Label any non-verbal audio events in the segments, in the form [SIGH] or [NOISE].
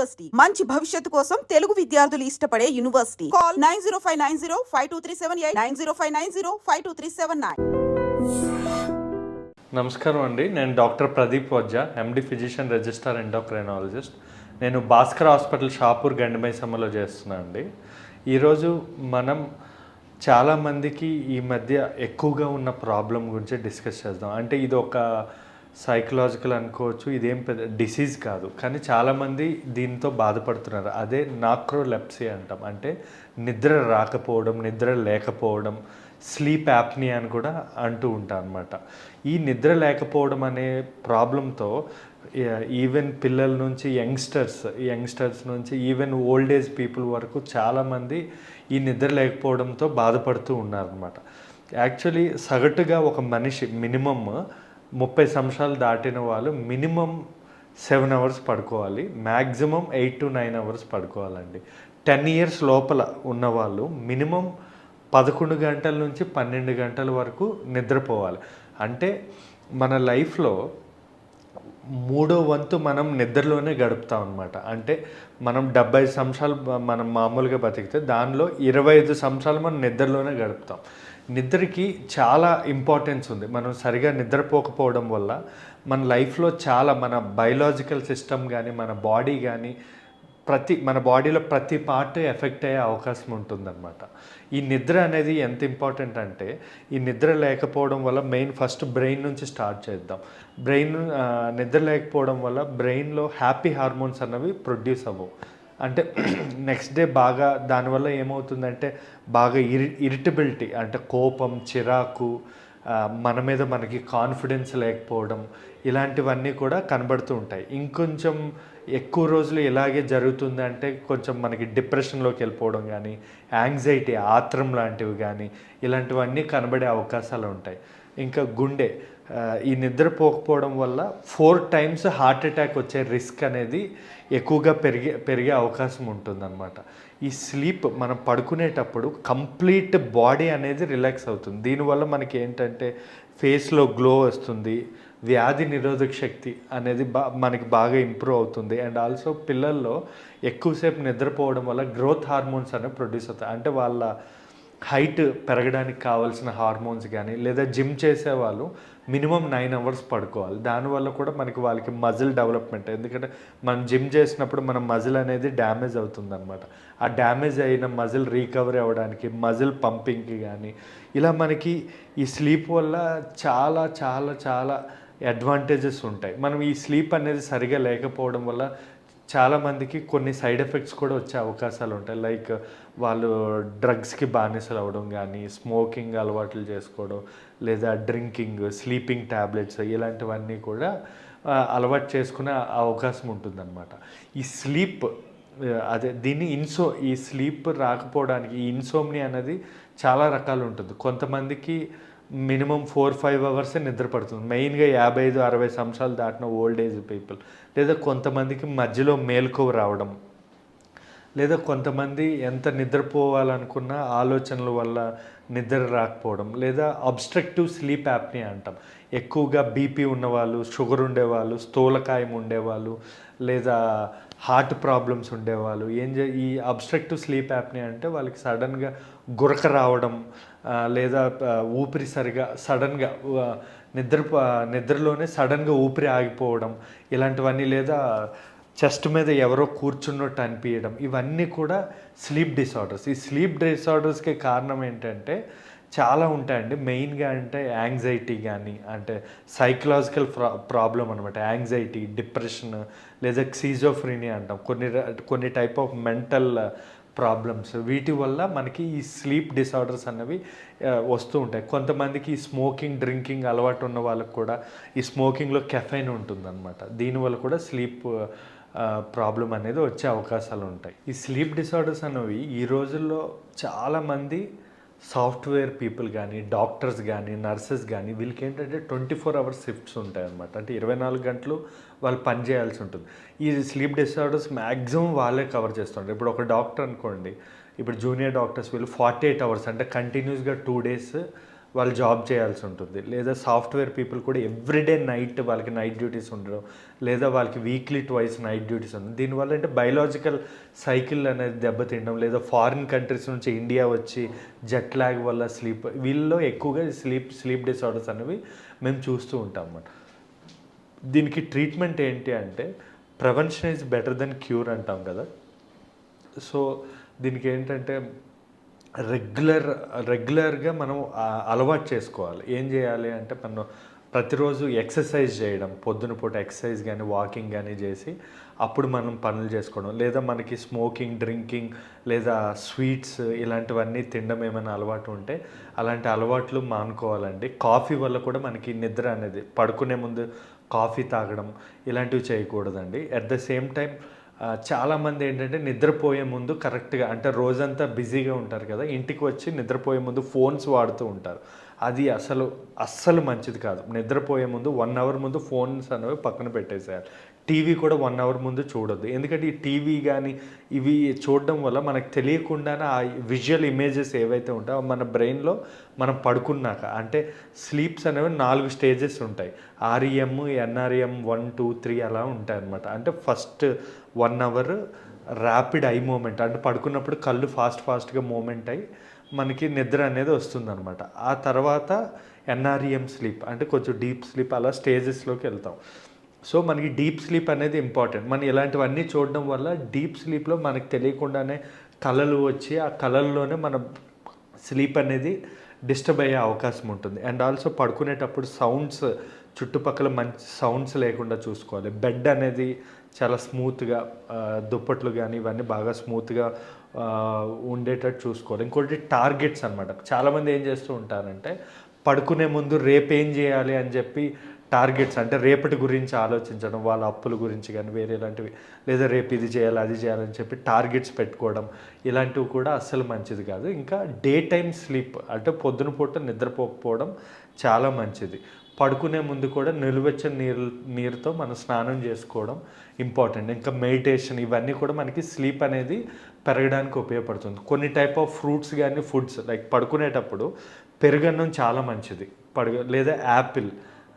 University మంచి భవిష్యత్తు కోసం తెలుగు విద్యార్థులు ఇష్టపడే university call nine zero five nine zero five two three seven eight nine zero five nine zero five two three seven nine నమస్కారం అండి. నేను doctor Pradeep Vajja MD physician registrar endocrinologist నేను Bhaskar hospital Shahpur గండిమైసమ్మలో చేస్తున్నాను అండి. ఈరోజు మనం చాలామందికి ఈ మధ్య ఎక్కువగా ఉన్న ప్రాబ్లం గురించి డిస్కస్ చేద్దాం. అంటే ఇది ఒక సైకలాజికల్ అనుకోవచ్చు ఇదేం పెద్ద డిసీజ్ కాదు. కానీ చాలామంది దీంతో బాధపడుతున్నారు. అదే నాక్రోలెప్సీ అంటాం. అంటే నిద్ర రాకపోవడం నిద్ర లేకపోవడం స్లీప్ యాప్ని అని కూడా అంటూ ఉంటాం అనమాట ఈ నిద్ర లేకపోవడం అనే ప్రాబ్లంతో ఈవెన్ పిల్లల నుంచి యంగ్స్టర్స్ యంగ్స్టర్స్ నుంచి ఈవెన్ ఓల్డ్ ఏజ్ పీపుల్ వరకు చాలామంది ఈ నిద్ర లేకపోవడంతో బాధపడుతూ ఉన్నారనమాట యాక్చువల్లీ సగటుగా ఒక మనిషి మినిమమ్ ముప్పై సంవత్సరాలు దాటిన వాళ్ళు మినిమం సెవెన్ అవర్స్ పడుకోవాలి. Maximum eight to nine hours పడుకోవాలండి. Ten years లోపల ఉన్నవాళ్ళు మినిమం పదకొండు గంటల నుంచి పన్నెండు గంటల వరకు నిద్రపోవాలి. అంటే మన లైఫ్లో మూడో వంతు మనం నిద్రలోనే గడుపుతాం అనమాట అంటే మనం డెబ్బై సంవత్సరాలు మనం మామూలుగా బతికితే దానిలో ఇరవై ఐదు సంవత్సరాలు మనం నిద్రలోనే గడుపుతాం. నిద్రకి చాలా ఇంపార్టెన్స్ ఉంది. మనం సరిగా నిద్రపోకపోవడం వల్ల మన లైఫ్లో చాలా మన బయలాజికల్ సిస్టమ్ కానీ మన బాడీ కానీ ప్రతి మన బాడీలో ప్రతి పార్ట్ ఎఫెక్ట్ అయ్యే అవకాశం ఉంటుందన్నమాట. ఈ నిద్ర అనేది ఎంత ఇంపార్టెంట్ అంటే ఈ నిద్ర లేకపోవడం వల్ల మెయిన్ ఫస్ట్ బ్రెయిన్ నుంచి స్టార్ట్ చేద్దాం. బ్రెయిన్ నిద్ర లేకపోవడం వల్ల బ్రెయిన్లో హ్యాపీ హార్మోన్స్ అన్నవి ప్రొడ్యూస్ అవ్వవు. అంటే [CLEARS THROAT] నెక్స్ట్ డే బాగా దానివల్ల ఏమవుతుందంటే బాగా ఇరి ఇరిటబిలిటీ అంటే కోపం చిరాకు మన మీద మనకి కాన్ఫిడెన్స్ లేకపోవడం ఇలాంటివన్నీ కూడా కనబడుతూ ఉంటాయి. ఇంకొంచెం ఎక్కువ రోజులు ఇలాగే జరుగుతుంది అంటే కొంచెం మనకి డిప్రెషన్లోకి వెళ్ళిపోవడం కానీ యాంగ్జైటీ ఆత్రం లాంటివి కానీ ఇలాంటివన్నీ కనబడే అవకాశాలు ఉంటాయి. ఇంకా గుండె ఈ నిద్రపోకపోవడం వల్ల ఫోర్ టైమ్స్ హార్ట్ అటాక్ వచ్చే రిస్క్ అనేది ఎక్కువగా పెరిగే పెరిగే అవకాశం ఉంటుందన్నమాట. ఈ స్లీప్ మనం పడుకునేటప్పుడు కంప్లీట్ బాడీ అనేది రిలాక్స్ అవుతుంది. దీనివల్ల మనకి ఏంటంటే ఫేస్లో గ్లో వస్తుంది వ్యాధి నిరోధక శక్తి అనేది బా మనకి బాగా ఇంప్రూవ్ అవుతుంది. అండ్ ఆల్సో పిల్లల్లో ఎక్కువసేపు నిద్రపోవడం వల్ల గ్రోత్ హార్మోన్స్ అనేవి ప్రొడ్యూస్ అవుతాయి. అంటే వాళ్ళ హైట్ పెరగడానికి కావాల్సిన హార్మోన్స్ కానీ లేదా జిమ్ చేసే వాళ్ళు మినిమం నైన్ అవర్స్ పడుకోవాలి. దానివల్ల కూడా మనకి వాళ్ళకి మజిల్ డెవలప్మెంట్ ఎందుకంటే మనం జిమ్ చేసినప్పుడు మన మజిల్ అనేది డ్యామేజ్ అవుతుంది అనమాట ఆ డ్యామేజ్ అయిన మజిల్ రీకవరీ అవ్వడానికి మజిల్ పంపింగ్కి కానీ ఇలా మనకి ఈ స్లీప్ వల్ల చాలా చాలా చాలా అడ్వాంటేజెస్ ఉంటాయి. మనం ఈ స్లీప్ అనేది సరిగా లేకపోవడం వల్ల చాలామందికి కొన్ని సైడ్ ఎఫెక్ట్స్ కూడా వచ్చే అవకాశాలు ఉంటాయి. లైక్ వాళ్ళు డ్రగ్స్కి బానిసలు అవ్వడం కానీ స్మోకింగ్ అలవాట్లు చేసుకోవడం లేదా డ్రింకింగ్ స్లీపింగ్ ట్యాబ్లెట్స్ ఇలాంటివన్నీ కూడా అలవాటు చేసుకునే అవకాశం ఉంటుందన్నమాట. ఈ స్లీప్ అదే దీన్ని ఇన్సో ఈ స్లీప్ రాకపోవడానికి ఈ ఇన్సోమ్ని అనేది చాలా రకాలు ఉంటుంది. కొంతమందికి మినిమం ఫోర్ ఫైవ్ అవర్సే నిద్ర పడుతుంది. మెయిన్గా యాభై ఐదు అరవై సంవత్సరాలు దాటిన ఓల్డ్ ఏజ్ పీపుల్. లేదా కొంతమందికి మధ్యలో మేల్కోవ రావడం. లేదా కొంతమంది ఎంత నిద్రపోవాలనుకున్న ఆలోచనల వల్ల నిద్ర రాకపోవడం. లేదా అబ్స్ట్రక్టివ్ స్లీప్ యాప్ని అంటాం. ఎక్కువగా బీపీ ఉన్నవాళ్ళు షుగర్ ఉండేవాళ్ళు స్థూలకాయం ఉండేవాళ్ళు లేదా హార్ట్ ప్రాబ్లమ్స్ ఉండేవాళ్ళు. ఏం చే ఈ అబ్స్ట్రక్టివ్ స్లీప్ యాప్ని అంటే వాళ్ళకి సడన్గా గురక రావడం లేదా ఊపిరి సరిగా సడన్గా నిద్ర నిద్రలోనే సడన్గా ఊపిరి ఆగిపోవడం ఇలాంటివన్నీ లేదా చెస్ట్ మీద ఎవరో కూర్చున్నట్టు అనిపించడం ఇవన్నీ కూడా స్లీప్ డిసార్డర్స్. ఈ స్లీప్ డిసార్డర్స్కి కారణం ఏంటంటే చాలా ఉంటాయండి. మెయిన్గా అంటే యాంగ్జైటీ కానీ అంటే సైకలాజికల్ ప్రా ప్రాబ్లం అనమాట యాంగ్జైటీ డిప్రెషన్ లేదా సీజోఫ్రీనియా అంటాం. కొన్ని కొన్ని టైప్ ఆఫ్ మెంటల్ ప్రాబ్లమ్స్ వీటి వల్ల మనకి ఈ స్లీప్ డిసార్డర్స్ అనేవి వస్తూ ఉంటాయి. కొంతమందికి ఈ స్మోకింగ్ డ్రింకింగ్ అలవాటు ఉన్న వాళ్ళకు కూడా ఈ స్మోకింగ్లో కెఫైన్ ఉంటుందన్నమాట. దీనివల్ల కూడా స్లీప్ ప్రాబ్లం అనేది వచ్చే అవకాశాలు ఉంటాయి. ఈ స్లీప్ డిసార్డర్స్ అనేవి ఈ రోజుల్లో చాలామంది సాఫ్ట్వేర్ పీపుల్ కానీ డాక్టర్స్ కానీ నర్సెస్ కానీ వీళ్ళకి ఏంటంటే ట్వంటీ ఫోర్ అవర్స్ షిఫ్ట్స్ ఉంటాయి అనమాట అంటే ఇరవై నాలుగు గంటలు వాళ్ళు పని చేయాల్సి ఉంటుంది. ఈ స్లీప్ డిసార్డర్స్ మ్యాక్సిమం వాళ్ళే కవర్ చేస్తుంటారు. ఇప్పుడు ఒక డాక్టర్ అనుకోండి ఇప్పుడు జూనియర్ డాక్టర్స్ వీళ్ళు ఫార్టీ ఎయిట్ అవర్స్ అంటే కంటిన్యూస్గా టూ డేస్ వాళ్ళు జాబ్ చేయాల్సి ఉంటుంది. లేదా సాఫ్ట్వేర్ పీపుల్ కూడా ఎవ్రీడే నైట్ వాళ్ళకి నైట్ డ్యూటీస్ ఉండడం లేదా వాళ్ళకి వీక్లీ ట్వైస్ నైట్ డ్యూటీస్ ఉండడం. దీనివల్ల అంటే బయలాజికల్ సైకిల్ అనేది దెబ్బతినడం లేదా ఫారిన్ కంట్రీస్ నుంచి ఇండియా వచ్చి జెట్ లాగ్ వల్ల స్లీప్ వీళ్ళలో ఎక్కువగా స్లీప్ స్లీప్ డిసార్డర్స్ అనేవి మేము చూస్తూ ఉంటాం అన్నమాట. దీనికి ట్రీట్మెంట్ ఏంటి అంటే prevention is better than cure అంటాం కదా. సో దీనికి ఏంటంటే రెగ్యులర్ రెగ్యులర్గా మనం అలవాటు చేసుకోవాలి. ఏం చేయాలి అంటే మనం ప్రతిరోజు ఎక్సర్సైజ్ చేయడం. పొద్దున పూట ఎక్సర్సైజ్ కానీ వాకింగ్ కానీ చేసి అప్పుడు మనం పనులు చేసుకోవడం. లేదా మనకి స్మోకింగ్ డ్రింకింగ్ లేదా స్వీట్స్ ఇలాంటివన్నీ తినడం ఏమైనా అలవాటు ఉంటే అలాంటి అలవాట్లు మానుకోవాలండి. కాఫీ వల్ల కూడా మనకి నిద్ర అనేది పడుకునే ముందు కాఫీ తాగడం ఇలాంటివి చేయకూడదండి. అట్ ద సేమ్ టైం చాలామంది ఏంటంటే నిద్రపోయే ముందు కరెక్ట్గా అంటే రోజంతా బిజీగా ఉంటారు కదా ఇంటికి వచ్చి నిద్రపోయే ముందు ఫోన్స్ వాడుతూ ఉంటారు. అది అసలు అస్సలు మంచిది కాదు. నిద్రపోయే ముందు వన్ అవర్ ముందు ఫోన్స్ అనేవి పక్కన పెట్టేసేయాలి. టీవీ కూడా వన్ అవర్ ముందు చూడొద్దు. ఎందుకంటే ఈ టీవీ కానీ ఇవి చూడడం వల్ల మనకు తెలియకుండానే ఆ విజువల్ ఇమేజెస్ ఏవైతే ఉంటాయో మన బ్రెయిన్లో మనం పడుకున్నాక అంటే స్లీప్స్ అనేవి నాలుగు స్టేజెస్ ఉంటాయి. REM NREM one two three అలా ఉంటాయి అన్నమాట అంటే first one hour rapid eye movement అంటే పడుకున్నప్పుడు కళ్ళు ఫాస్ట్ ఫాస్ట్గా మూమెంట్ అయ్యి మనకి నిద్ర అనేది వస్తుందన్నమాట. ఆ తర్వాత ఎన్ఆర్ఈఎం స్లీప్ అంటే కొంచెం డీప్ స్లీప్ అలా స్టేజెస్లోకి వెళ్తాం. సో మనకి డీప్ స్లీప్ అనేది ఇంపార్టెంట్. మనం ఇలాంటివన్నీ చూడడం వల్ల డీప్ స్లీప్లో మనకు తెలియకుండానే కళలు వచ్చి ఆ కళల్లోనే మన స్లీప్ అనేది డిస్టర్బ్ అయ్యే అవకాశం ఉంటుంది. అండ్ ఆల్సో పడుకునేటప్పుడు సౌండ్స్ చుట్టుపక్కల మంచి సౌండ్స్ లేకుండా చూసుకోవాలి. బెడ్ అనేది చాలా స్మూత్గా దుప్పట్లు కానీ ఇవన్నీ బాగా స్మూత్గా ఉండేటట్టు చూసుకోవాలి. ఇంకోటి టార్గెట్స్ అనమాట చాలామంది ఏం చేస్తూ ఉంటారంటే పడుకునే ముందు రేపు ఏం చేయాలి అని చెప్పి టార్గెట్స్ అంటే రేపటి గురించి ఆలోచించడం వాళ్ళ అప్పుల గురించి కానీ వేరే ఇలాంటివి లేదా రేపు ఇది చేయాలి అది చేయాలని చెప్పి టార్గెట్స్ పెట్టుకోవడం ఇలాంటివి కూడా అస్సలు మంచిది కాదు. ఇంకా డే టైం స్లీప్ అంటే పొద్దున పూట నిద్రపోకపోవడం చాలా మంచిది. పడుకునే ముందు కూడా నిలువెచ్చని నీరు నీరుతో మనం స్నానం చేసుకోవడం ఇంపార్టెంట్. ఇంకా మెడిటేషన్ ఇవన్నీ కూడా మనకి స్లీప్ అనేది పెరగడానికి ఉపయోగపడుతుంది. కొన్ని టైప్ ఆఫ్ ఫ్రూట్స్ కానీ ఫుడ్స్ లైక్ పడుకునేటప్పుడు పెరుగన్నం చాలా మంచిది. పడుగ లేదా యాపిల్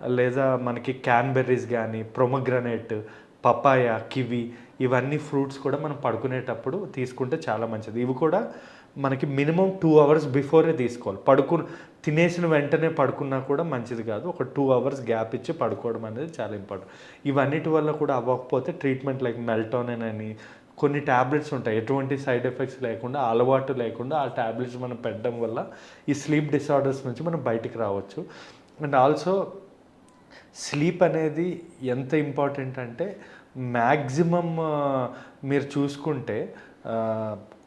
లేదా మనకి క్యాన్బెర్రీస్ కానీ ప్రొమగ్రనేట్ పపాయ కివి ఇవన్నీ ఫ్రూట్స్ కూడా మనం పడుకునేటప్పుడు తీసుకుంటే చాలా మంచిది. ఇవి కూడా మనకి మినిమం టూ అవర్స్ బిఫోరే తీసుకోవాలి. పడుకు తినేసిన వెంటనే పడుకున్నా కూడా మంచిది కాదు. ఒక టూ అవర్స్ గ్యాప్ ఇచ్చి పడుకోవడం అనేది చాలా ఇంపార్టెంట్. ఇవన్నిటి వల్ల కూడా అవ్వకపోతే ట్రీట్మెంట్ లైక్ మెల్టోనెన్ అని కొన్ని ట్యాబ్లెట్స్ ఉంటాయి. ఎటువంటి సైడ్ ఎఫెక్ట్స్ లేకుండా అలవాటు లేకుండా ఆ ట్యాబ్లెట్స్ మనం పెట్టడం వల్ల ఈ స్లీప్ డిసార్డర్స్ నుంచి మనం బయటికి రావచ్చు. అండ్ ఆల్సో స్లీప్ అనేది ఎంత ఇంపార్టెంట్ అంటే మ్యాక్సిమమ్ మీరు చూసుకుంటే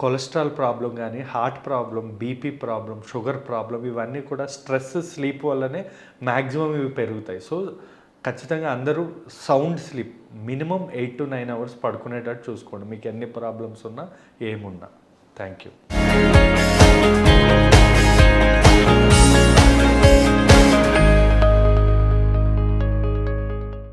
కొలెస్ట్రాల్ ప్రాబ్లం కానీ heart problem BP problem sugar problem ఇవన్నీ కూడా స్ట్రెస్ స్లీప్ వల్లనే మ్యాక్సిమం ఇవి పెరుగుతాయి. సో ఖచ్చితంగా అందరూ sound sleep minimum eight to nine hours పడుకునేటట్టు చూసుకోండి. మీకు ఎన్ని ప్రాబ్లమ్స్ ఉన్నా ఏమున్నా. Thank you.